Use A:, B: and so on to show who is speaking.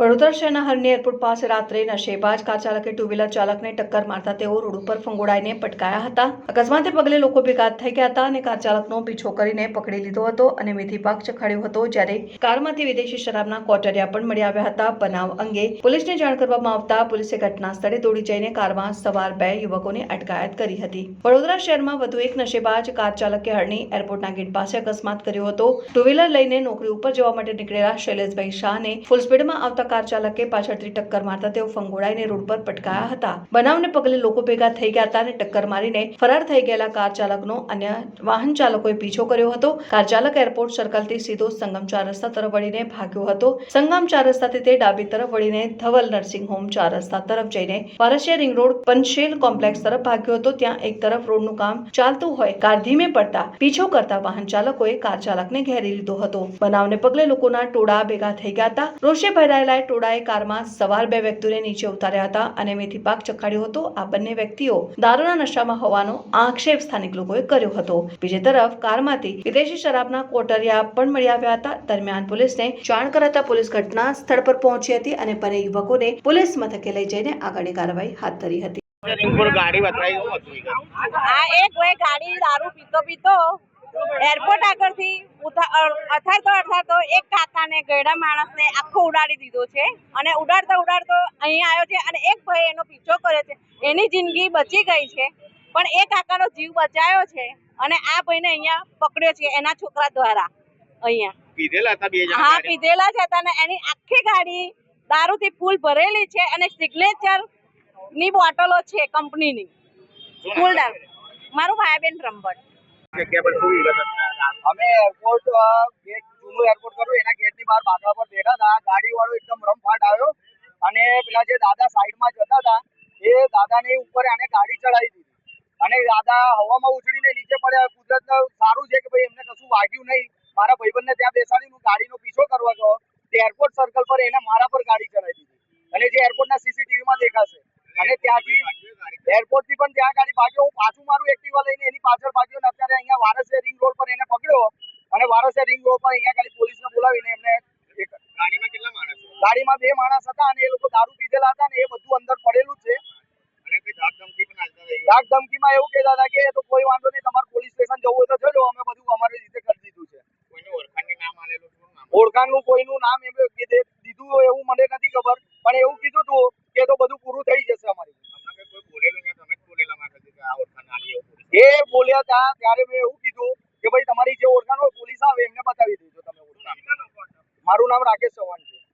A: વડોદરા શહેરના હરની એરપોર્ટ પાસે રાત્રે નશેબાજ કાર ચાલકે ટુ વ્હીલર ચાલકને ટક્કર મારતા તેઓ રોડ ઉપર ફંગોળાઈને પટકાયા હતા. અકસ્માતે પગલે લોકો ભેગા થઈ ગયા હતા અને કાર ચાલકનો પીછો કરીને પકડી લીધો હતો અને મેથી પાક ચખાડ્યો હતો, જ્યારે કારમાંથી વિદેશી શરાબના કોટરિયા પણ મળી આવ્યા હતા. બનાવ અંગે પોલીસને જાણ કરવામાં આવતા પોલીસે ઘટના સ્થળે દોડી જઈને કારમાં સવાર બે યુવકોને અટકાયત કરી હતી. વડોદરા શહેરમાં વધુ એક નશેબાજ કાર ચાલકે હરણી એરપોર્ટના ગેટ પાસે અકસ્માત કર્યો હતો. ટુ વ્હીલર લઈને નોકરી ઉપર જવા માટે નીકળેલા શૈલેષભાઈ શાહને ફૂલ સ્પીડમાં આવતા કાર ચાલકે પાછળથી ટક્કર મારતા તેઓ ફંગોળાઈને રોડ પર પટકાયા હતા. બનાવને પગલે લોકો ભેગા થઈ ગયા હતા અને ટક્કર મારીને ફરાર થઈ ગયેલા કાર ચાલકનો અન્ય વાહન ચાલકોએ પીછો કર્યો હતો. કાર ચાલક એરપોર્ટ સર્કલથી સીધો સંગમ ચાર રસ્તા તરફ વળીને ભાગ્યો હતો. સંગમ ચાર રસ્તાથી તે ડાબી તરફ વળીને ધવલ નર્સિંગ હોમ ચાર રસ્તા તરફ જઈને Warasiya ring road Panchsheel complex તરફ ભાગ્યો હતો. ત્યાં એક તરફ રોડનું કામ ચાલતું હોય કાર ધીમે પડતા પીછો કરતા વાહન ચાલકોએ કાર ચાલકને ઘેરી લીધો હતો. બનાવને પગલે લોકોના ટોળા ભેગા થઈ ગયા હતા. રોષે ભરાયેલા ટોળાએ કારમાં સવાર બે વ્યક્તિઓને નીચે ઉતાર્યા હતા અને મેથી પાક ચખાડ્યો હતો. આ બંને વ્યક્તિઓ દારૂના નશામાં હોવાનો આક્ષેપ સ્થાનિક લોકોએ કર્યો હતો. બીજી તરફ કારમાંથી વિદેશી શરાબના કોટરિયા પણ મળી આવ્યા હતા. દરમિયાન પોલીસને જાણ કરાતા પોલીસ ઘટના સ્થળ પર પહોંચી હતી અને બંને યુવકોને પોલીસ મથકે લઈ જઈને આગળની કાર્યવાહી હાથ ધરી હતી.
B: ગાડી વતરાઈ.
C: આ એક ગાડી દારૂ પીતો પીતો એરપોર્ટ આગળથી ઉથા- અ- અથાડતો અથાડતો એક કાકાને ગયડા માણસને આખો ઉડાડી દીધો છે. અને ઉડાડતો ઉડાડતો અહીંયા આવ્યો છે અને એક ભાઈ એનો પીછો કર્યો છે. એની જિંદગી બચી ગઈ છે પણ એ કાકાનો જીવ બચાયો છે અને આ ભાઈને અહીંયા પકડ્યો છે એના છોકરા દ્વારા અહીંયા.
B: પીધેલા હતા બે
C: હા. પીધેલા છે અને એની આખી ગાડી દારૂથી ફૂલ ભરેલી છે અને સિગ્નેચરની બોટલો છે કંપનીની. ફૂલ દારૂ મારું ભાઈબેન રંભટ
B: જગ્યા પર શું
D: અમે એરપોર્ટ ગેટ જૂનું એરપોર્ટ કર્યું. એના ગેટની બહાર બાકડા પર બેઠા હતા. ગાડી વાળો એકદમ રમફાટ આવ્યો. અને પેલા જે દાદા સાઈડમાં જતા હતા, એ દાદાની ઉપર આને ગાડી ચડાવી દીધી. અને દાદા હવામાં ઉછળીને નીચે પડ્યા. કુદરત સારું છે કે ભાઈ એમને કશું વાગ્યું નહીં. મારા ભાઈબંધને ત્યાં બેસાડી, હું ગાડીનો પીછો કરવા ગયો. તે એરપોર્ટ સર્કલ પર એને મારા પર ગાડી ચડાવી દીધી. અને જે એરપોર્ટના સીસીટીવીમાં દેખાશે. અને ત્યાંથી એરપોર્ટથી પણ ત્યાં ગાડી ભાગ્યો. હું પાછું મારું એક્ટિવા લઈને એની પાછળ ભાગ્યો. અહીંયા વારસે રિંગ રોડ પર એને પકડ્યો અને વારસે રિંગ રોડ પર અહીંયા ગાડી પોલીસને બોલાવીને એમને
B: ગાડીમાં કેટલા માણસ
D: ગાડીમાં બે માણસ હતા અને એ લોકો દારૂ પીધેલા હતા ને એ બધું અંદર પડેલું છે.
B: ધાક
D: ધમકીમાં એવું કહેતા હતા કે તો કોઈ વાંધો નહીં તમારે પોલીસ સ્ટેશન જવું હોય તો જજો અમે બધું અમારી રીતે કરી દીધું છે.
B: કોઈનું નામ
D: ઓળખાણનું કોઈનું એમ કે દીધું એવું મને નથી ખબર પણ એવું કીધું હતું કે તો બધું પૂરું થઈ જશે અમારી
B: હમણાં કંઈ કોઈ બોલેલું ને તમે જ બોલેલા મારા ખાતે કે આ ઓળખાણ આલી એવું પોલીસ.
D: એ બોલ્યા હતા, ત્યારે મેં એવું કીધું કે ભાઈ તમારી જે ઓળખાણ હોય, પોલીસ આવે, એમને બતાવી દેજો તમે મારું નામ રાકેશ ચૌહાણ છે.